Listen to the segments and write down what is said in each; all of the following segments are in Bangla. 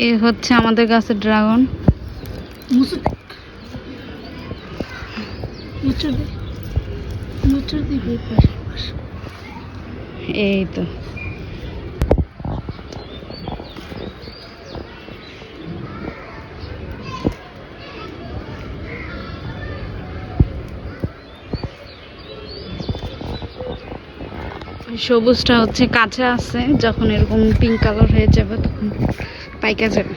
এ হচ্ছে আমাদের গাছের ড্রাগন। এই তো। সবুজটা হচ্ছে কাঁচা আছে যখন এরকম পিঙ্ক কালার হয়ে যাবে তখন পাইকা যাবে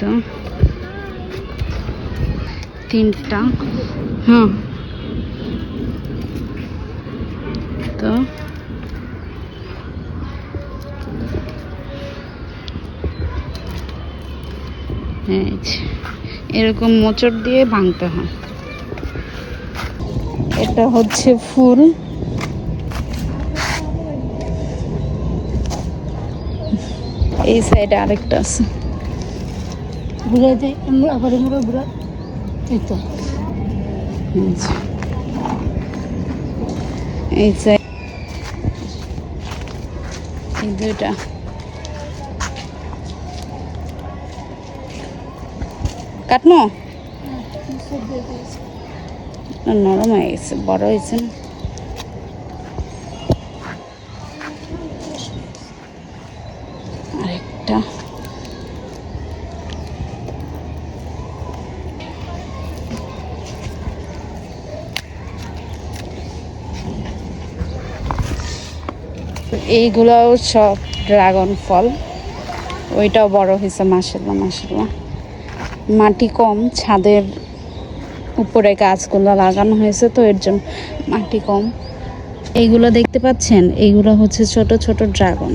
তো তিনটা। হ্যাঁ। তো এরকম মোচড় দিয়ে ভাঙতে হয়। এটা হচ্ছে ফুল। এই সাইডে আরেকটা আছে। ঘুরে দে আবার আমরা ঘুরা এই তো। এই সাইড এই কাটনো? নরম হয়ে গেছে, বড় হয়েছে না? আরেকটা। এইগুলোও সব ড্রাগন ফল। ওইটাও বড় হয়েছে মাসাল্লাহ মাসাল্লাহ মাটি কম, ছাদের উপরে গাছগুলো লাগানো হয়েছে তো এর জন্য মাটি কম। এইগুলো দেখতে পাচ্ছেন? এইগুলো হচ্ছে ছোট ছোট ড্রাগন।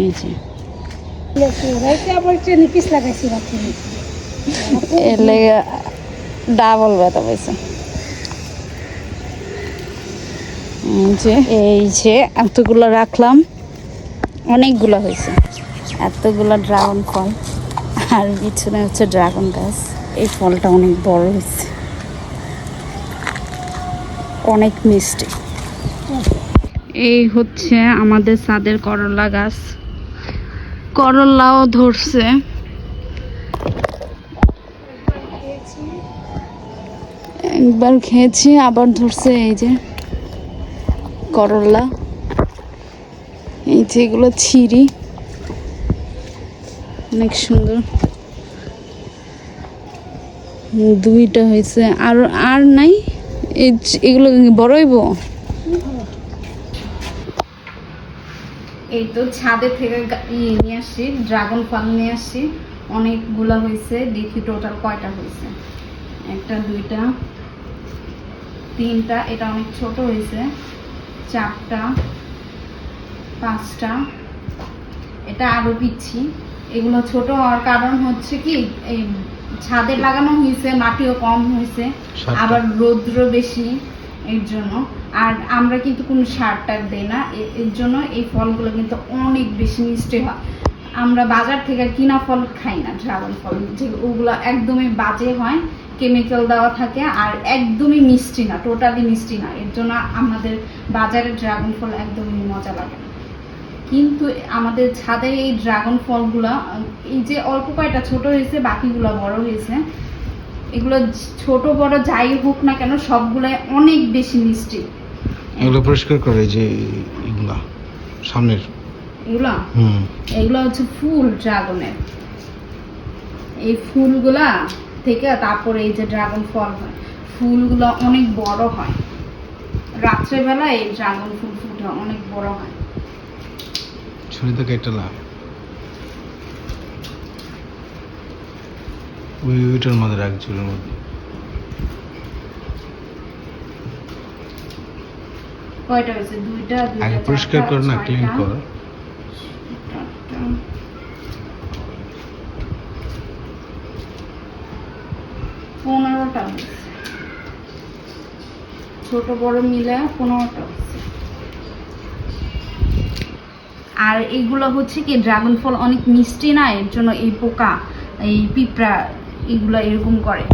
এই যে। ডাবল ব্যথা এই যে, এতগুলো রাখলাম। অনেকগুলো হয়েছে। এতগুলো ড্রাগন ফল। আর পিছনে হচ্ছে ড্রাগন গাছ। এই ফলটা অনেক বড় হয়েছে। অনেক মিষ্টি। এই হচ্ছে আমাদের ছাদের করলা গাছ। করলাও ধরছে। একবার খেয়েছি আবার ধরছে এই যে করলা। এই যে এগুলো ছিঁড়ি অনেক সুন্দর। দুইটা হয়েছে। আর আর নাই? এগুলো বড় হইব? এই তো ছাদে থেকে ইয়ে নিয়ে আসছি ড্রাগন ফল নিয়ে আসছি অনেকগুলা হয়েছে, দেখি টোটাল কয়টা হয়েছে। একটা, দুইটা, তিনটা, এটা অনেক ছোট হয়েছে। চারটা, পাঁচটা, এটা আরও পিচ্ছি। এগুলো ছোট হওয়ার কারণ হচ্ছে কি এই ছাদে লাগানো হয়েছে মাটিও কম হয়েছে আবার রৌদ্র বেশি এর জন্য। আর আমরা কিন্তু কোনো সার টার দিই না এর জন্য এই ফলগুলো কিন্তু অনেক বেশি মিষ্টি হয়। আমরা বাজার থেকে কিনা ফল খাই না ড্রাগন ফল যে ওগুলো একদমই বাজে হয় কেমিক্যাল দেওয়া থাকে আর একদমই মিষ্টি না টোটালি মিষ্টি না। এর জন্য আমাদের বাজারের ড্রাগন ফল একদমই মজা লাগে না। কিন্তু আমাদের ছাদে এই ড্রাগন ফলগুলা এই যে অল্প কয়টা ছোট হয়েছে বাকিগুলো বড় হয়েছে। এগুলো ছোট বড় যাই হোক না কেন সবগুলাই অনেক বেশি মিষ্টি। এগুলো পরিষ্কার করে যে এগুলা সামনের। এগুলো? হুম। এগুলো হচ্ছে ফুল ড্রাগনের এই ফুলগুলা থেকে তারপরে এই যে ড্রাগন ফল হয় ফুলগুলো অনেক বড় হয়। রাত্রেবেলা এই ড্রাগন ফুল ফুটে অনেক বড় হয়। ছুরি থেকে একটা লাভ। ওই ওইটার মধ্যে রাখ চুলের মধ্যে। কয়টা হয়েছে? দুইটা দুইটা আগে পরিষ্কার কর না ক্লিন কর। পনেরোটা ছোট বড় মিলে পনেরোটা হচ্ছে আর এইগুলো হচ্ছে কি ড্রাগন ফল অনেক মিষ্টি না, এর জন্য এই পোকা, এই পিঁপড়া এগুলো এরকম করে।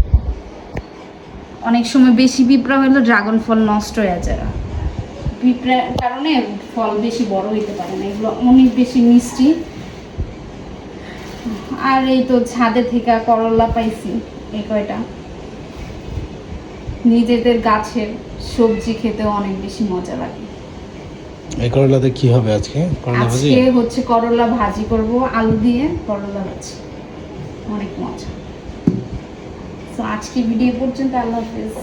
অনেক সময় বেশি পিঁপড়া হলে ড্রাগন ফল নষ্ট হয়ে যায়। পিঁপড়ার কারণে ফল বেশি বড় হইতে পারে না, এগুলো অনেক বেশি মিষ্টি। আর এই তো ছাদে থেকে করলা পাইছি এই কয়টা। নিজেদের গাছের সবজি খেতে অনেক বেশি মজা লাগে। এই করলাতে কি হবে আজকে? করলা ভাজি? আজকে হচ্ছে করলা ভাজি করব, আলু দিয়ে করলা ভাজি। অনেক মজা। তো আজকে ভিডিও পর্যন্ত, আল্লাহ হাফেজ।